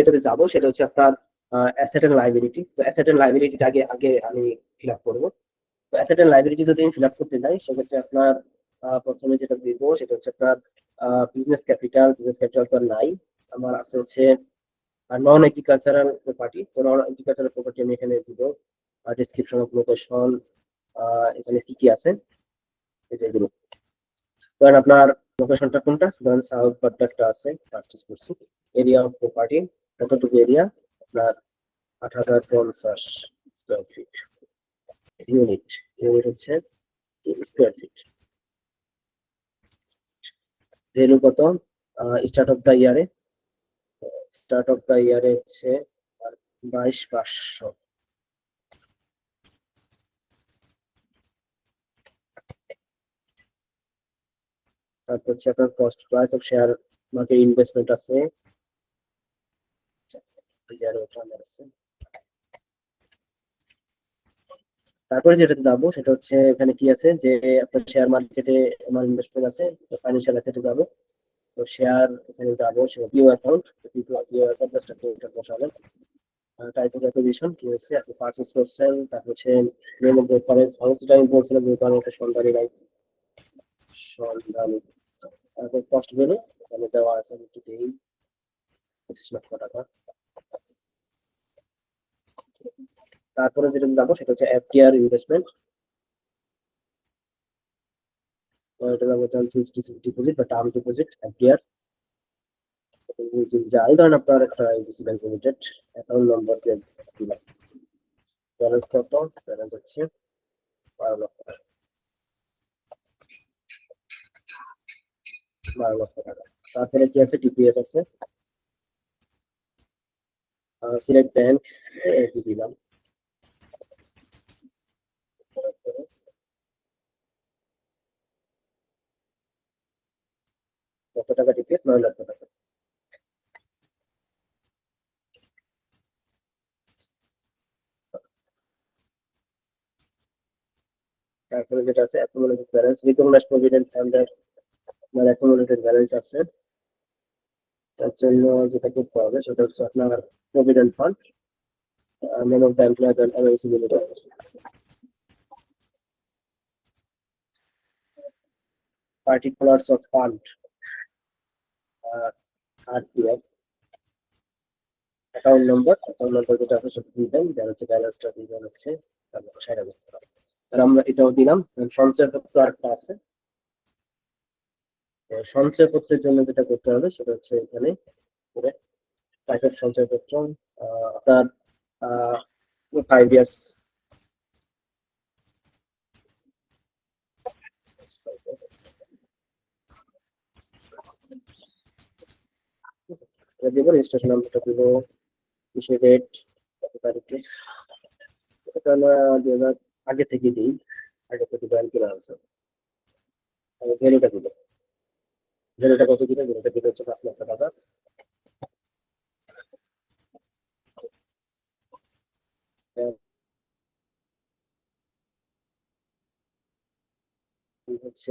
যেটাতে যাব সেটা হচ্ছে আপনার অ্যাসেট এন্ড লাইবিলিটি তো অ্যাসেট এন্ড লাইবিলিটিটা আগে আগে আমি ফিল আপ করব। তো অ্যাসেট এন্ড লাইবিলিটি যদি আমি ফিল আপ করতে যাই, সেক্ষেত্রে আপনার প্রথমে যেটা দিব সেটা হচ্ছে আপনার বিজনেস ক্যাপিটাল বিজনেস ক্যাপিটাল তো নাই। আমার আছে হচ্ছে নন এগ্রিকালচারাল প্রপার্টি তো নন এগ্রিকালচারাল প্রপার্টি আমি এখানে দিব। ডিসক্রিপশন অফ লোকেশন এখানে কি কি আছে? এই যে এগুলো। ধরেন আপনার লোকেশনটা কোনটা? ধরেন সাউথ বাড্ডারটা আছে পারচেস করছি। এরিয়া অফ প্রপার্টি কতটুকু এরিয়া আপনার আট হাজার পঞ্চাশ স্কোয়ার ফিট ইউনিট ইউনিট হচ্ছে স্কোয়ার ফিট ভ্যালু কত? স্টার্ট অফ দ্য ইয়ারে স্টার্ট অফ দ্য ইয়ারে হচ্ছে বাইশ পাঁচশো। তারপর হচ্ছে আপনার cost price of share market investment আছে ইয়ারে ওটা আমার আছে তারপরে যেটাতে যাব সেটা হচ্ছে এখানে কি আছে যে আপনার শেয়ার মার্কেটে আমার ইনভেস্টমেন্ট আছে ফাইন্যান্সিয়াল অ্যাসেটে যাব। তো শেয়ার এখানে যাব, সেটা PO account PO account just আপনি এটা বসাবেন টাইপ অফ অ্যাকুইজিশন কি হচ্ছে আপনি পারচেস করছেন, তারপর হচ্ছে নেম অফ রেফারেন্স সেটা আমি বলছিলাম যে কারণ একটা সন্ধানী নাই। সন্ধানী তারপর কস্ট ভ্যালু এখানে দেওয়া আছে আমি একটু দেই। পঁচিশ লক্ষ টাকা। তারপরে যেটা যাব সেটা হচ্ছে এফডিআর ইনভেস্টমেন্ট এটা ডিপোজিট বা term deposit limited number balance balance হচ্ছে বারো টাকা। বারো লক্ষ টাকা। তারপরে কি আছে? আছে। ব্যাংক কত টাকা টিপিএস নয় লক্ষ টাকা। তারপরে যেটা আছে অ্যাকুমুলেটেড ব্যালেন্স রিকগনাইজড প্রভিডেন্ট ফান্ডের আপনার অ্যাকুমুলেটেড ব্যালেন্স আছে, তার জন্য যেটা করতে হবে, সেটা হচ্ছে আপনার provident fund name of the employer MAC limited particulars of fund account number account number যেটা আছে সেটা দিবেন দেন হচ্ছে ব্যালেন্সটা দিবেন হচ্ছে তারপর সেটা করতে হবে আর আমরা এটাও দিলাম সঞ্চয়পত্র আরেকটা আছে। সঞ্চয়পত্রের জন্য যেটা করতে হবে, সেটা হচ্ছে এখানে প্রাইভেট সঞ্চয়পত্র আপনার ফাইভ ইয়ার্স দিব রেজিস্ট্রেশন নাম্বারটা দিব, কিসের ডেট কত তারিখে। এটা আমরা দুই হাজার আগে থেকে দিই, আগে থেকে ব্যাংক কেনা আছে? আমি ভ্যালুটা দিব। ভ্যালুটা কত দিবে ভ্যালুটা দিবে হচ্ছে পাঁচ লক্ষ টাকা। হচ্ছে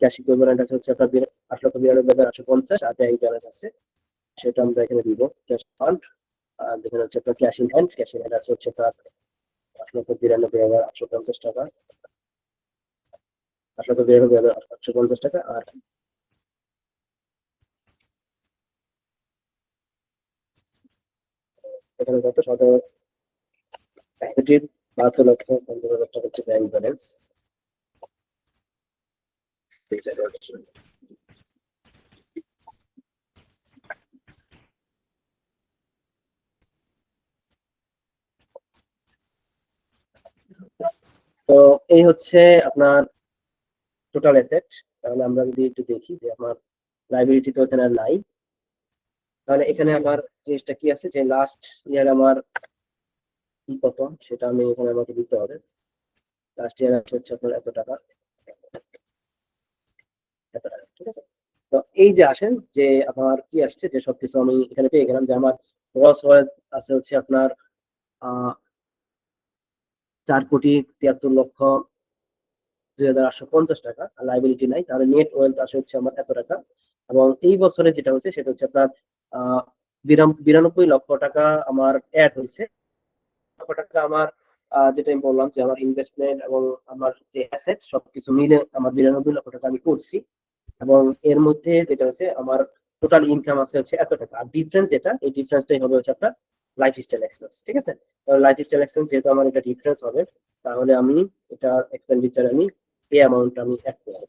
ক্যাশ ইকুইভ্যালেন্ট আছে হচ্ছে আপনার আট লক্ষ বিরানব্বই হাজার আটশো পঞ্চাশ, আর ব্যাংক ব্যালেন্স আছে। সেটা আমরা এখানে দিব ক্যাশ ফান্ড আর এখানে হচ্ছে আপনার cash in hand cash in hand আছে হচ্ছে আপনার আট লক্ষ বিরানব্বই হাজার আটশো পঞ্চাশ টাকা। আট লক্ষ বিরানব্বই হাজার আটশো পঞ্চাশ টাকা, আর এখানে কত? প্যাকেটের বাহাত্তর লক্ষ পঞ্চাশ হাজার টাকা হচ্ছে ব্যাংক ব্যালেন্স তো এই হচ্ছে আপনার টোটাল অ্যাসেট তাহলে আমরা যদি একটু দেখি যে আমার লাইব্রেরিটি তো এখানে নাই। তাহলে এখানে আমার জিনিসটা কি আছে? যে লাস্ট ইয়ার আমার কি কত? সেটা আমি এখানে আমাকে দিতে হবে। লাস্ট ইয়ার হচ্ছে আপনার এত টাকা। ঠিক আছে? তো এই যে আসেন, যে আমার কি আসছে, যে সবকিছু আমি এখানে পেয়ে গেলাম, যে আমার ওয়েলথ আছে হচ্ছে আপনার চার কোটি তিয়াত্তর লক্ষ দুই হাজার আটশো পঞ্চাশ টাকা, আর লাইবিলিটি নাই, তাহলে নেট ওয়েলথ আসে হচ্ছে আমার এত টাকা। এবং এই বছরে যেটা হচ্ছে, সেটা হচ্ছে আপনার বিরানব্বই লক্ষ টাকা আমার অ্যাড হয়েছে। লক্ষ টাকা আমার যেটা আমি বললাম যে আমার ইনভেস্টমেন্ট এবং আমার যে অ্যাসেট সবকিছু মিলে আমার বিরানব্বই লক্ষ টাকা আমি করছি। এবং এর মধ্যে যেটা হচ্ছে, আমার টোটাল ইনকাম আছে হচ্ছে এত টাকা। আর ডিফারেন্স যেটা, এই ডিফারেন্সটাই হবে হচ্ছে আপনার লাইফ স্টাইল এক্সপেন্স ঠিক আছে? লাইফ স্টাইল এক্সপেন্স যেহেতু আমার এটা ডিফারেন্স হবে, তাহলে আমি এটা এক্সপেন্ডিচার আমি এই অ্যামাউন্ট আমি অ্যাড করব।